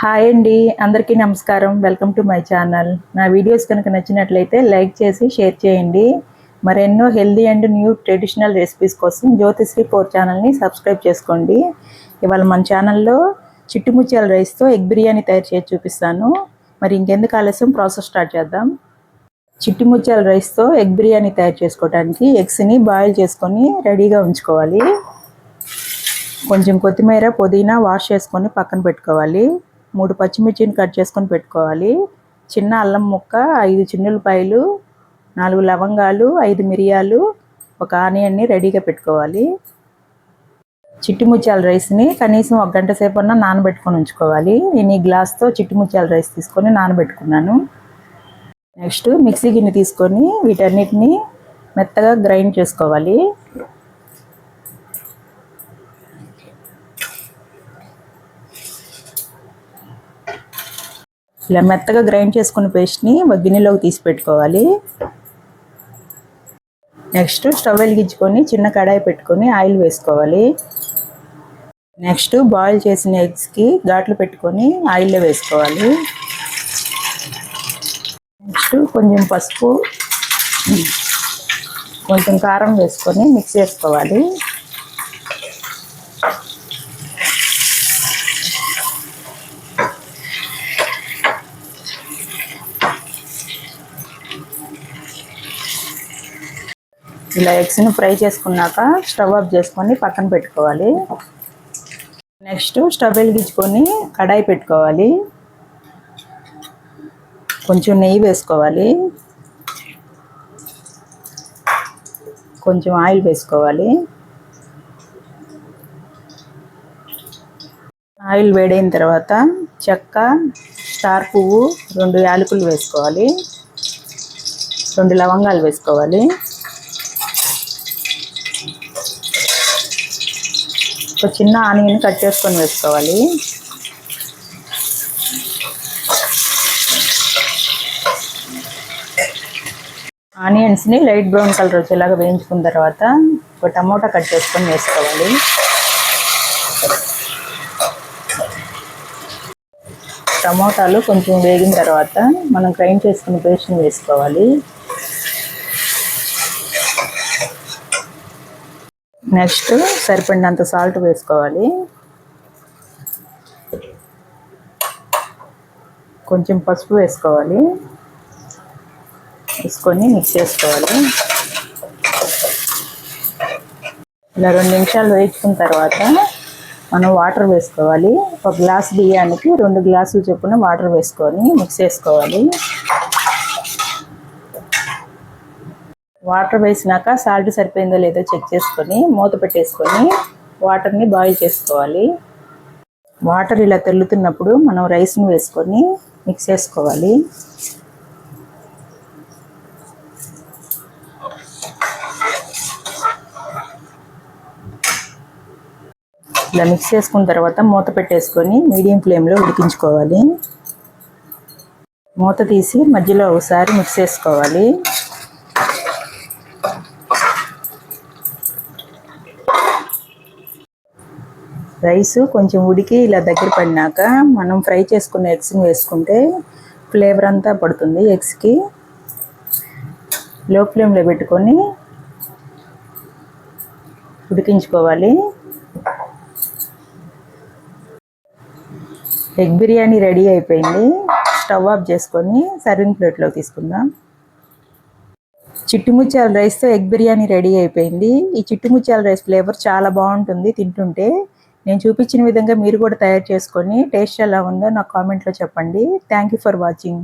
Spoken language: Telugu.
హాయ్ అండి అందరికీ నమస్కారం. వెల్కమ్ టు మై ఛానల్ నా వీడియోస్ కనుక నచ్చినట్లయితే లైక్ చేసి షేర్ చేయండి. మరెన్నో healthy and new traditional recipes కోసం జ్యోతిశ్రీ ఫోర్ ఛానల్ని సబ్స్క్రైబ్ చేసుకోండి. ఇవాళ మన ఛానల్లో చిట్టుముత్యాల రైస్తో ఎగ్ బిర్యానీ తయారు చేసి చూపిస్తాను. మరి ఇంకెందుకు ఆలస్యం? ప్రాసెస్ స్టార్ట్ చేద్దాం. చిట్టుముత్యాల రైస్తో ఎగ్ బిర్యానీ తయారు చేసుకోవడానికి ఎగ్స్ని బాయిల్ చేసుకొని రెడీగా ఉంచుకోవాలి. కొంచెం కొత్తిమీర పుదీనా వాష్ చేసుకొని పక్కన పెట్టుకోవాలి. మూడు పచ్చిమిర్చిని కట్ చేసుకొని పెట్టుకోవాలి. చిన్న అల్లం ముక్క ఐదు చిన్నులపాయలు నాలుగు లవంగాలు ఐదు మిరియాలు ఒక ఆనియన్ని రెడీగా పెట్టుకోవాలి. చిట్టుముత్యాల రైస్ని కనీసం ఒక గంట సేపు అన్న నానబెట్టుకొని ఉంచుకోవాలి. నేను ఈ గ్లాస్తో చిట్టుముత్యాల రైస్ తీసుకొని నానబెట్టుకున్నాను. నెక్స్ట్ మిక్సీ గిన్నె తీసుకొని వీటన్నిటిని మెత్తగా గ్రైండ్ చేసుకోవాలి. ఇలా మెత్తగా గ్రైండ్ చేసుకున్న పేస్ట్ని ఒక గిన్నెలోకి తీసి పెట్టుకోవాలి. నెక్స్ట్ స్టవ్ వెలిగించుకొని చిన్న కడాయి పెట్టుకొని ఆయిల్ వేసుకోవాలి. నెక్స్ట్ బాయిల్ చేసిన ఎగ్స్కి ఘాట్లు పెట్టుకొని ఆయిల్లో వేసుకోవాలి. నెక్స్ట్ కొంచెం పసుపు కొంచెం కారం వేసుకొని మిక్స్ చేసుకోవాలి. ఇలా ఎగ్స్ని ఫ్రై చేసుకున్నాక స్టవ్ ఆఫ్ చేసుకొని పక్కన పెట్టుకోవాలి. నెక్స్ట్ స్టవ్ వెలిగించుకొని కడాయి పెట్టుకోవాలి. కొంచెం నెయ్యి వేసుకోవాలి. కొంచెం ఆయిల్ వేసుకోవాలి. ఆయిల్ వేడైన తర్వాత చెక్క స్టార్ పువ్వు రెండు యాలకులు వేసుకోవాలి. రెండు లవంగాలు వేసుకోవాలి. ఒక చిన్న ఆనియన్ కట్ చేసుకొని వేసుకోవాలి. ఆనియన్స్ని లైట్ బ్రౌన్ కలర్ వచ్చేలాగా వేయించుకున్న తర్వాత ఒక టమోటా కట్ చేసుకొని వేసుకోవాలి. టమోటాలు కొంచెం వేగిన తర్వాత మనం గ్రైండ్ చేసుకున్న పేస్ట్ని వేసుకోవాలి. నెక్స్ట్ సరిపడినంత సాల్ట్ వేసుకోవాలి. కొంచెం పసుపు వేసుకోవాలి. వేసుకొని మిక్స్ చేసుకోవాలి. ఇలా రెండు నిమిషాలు వేయించుకున్న తర్వాత మనం వాటర్ వేసుకోవాలి. ఒక గ్లాస్ బియ్యానికి రెండు గ్లాసులు చొప్పున వాటర్ వేసుకొని మిక్స్ చేసుకోవాలి. వాటర్ వేసినాక సాల్ట్ సరిపోయిందో లేదో చెక్ చేసుకొని మూత పెట్టేసుకొని వాటర్ని బాయిల్ చేసుకోవాలి. వాటర్ ఇలా తెల్లుతున్నప్పుడు మనం రైస్ని వేసుకొని మిక్స్ చేసుకోవాలి. ఇలా మిక్స్ చేసుకున్న తర్వాత మూత పెట్టేసుకొని మీడియం ఫ్లేమ్లో ఉడికించుకోవాలి. మూత తీసి మధ్యలో ఒకసారి మిక్స్ చేసుకోవాలి. రైస్ కొంచెం ఉడికి ఇలా దగ్గర పడినాక మనం ఫ్రై చేసుకున్న ఎగ్స్ని వేసుకుంటే ఫ్లేవర్ అంతా పడుతుంది ఎగ్స్కి లో ఫ్లేమ్లో పెట్టుకొని ఉడికించుకోవాలి. ఎగ్ బిర్యానీ రెడీ అయిపోయింది. స్టవ్ ఆఫ్ చేసుకొని సర్వింగ్ ప్లేట్లో తీసుకుందాం. చిట్టుముత్యాల రైస్తో ఎగ్ బిర్యానీ రెడీ అయిపోయింది. ఈ చిట్టుముత్యాల రైస్ ఫ్లేవర్ చాలా బాగుంటుంది తింటుంటే. నేను చూపించిన విధంగా మీరు కూడా తయారు చేసుకొని టేస్ట్ ఎలా ఉందో నాకు కామెంట్లో చెప్పండి. Thank you for watching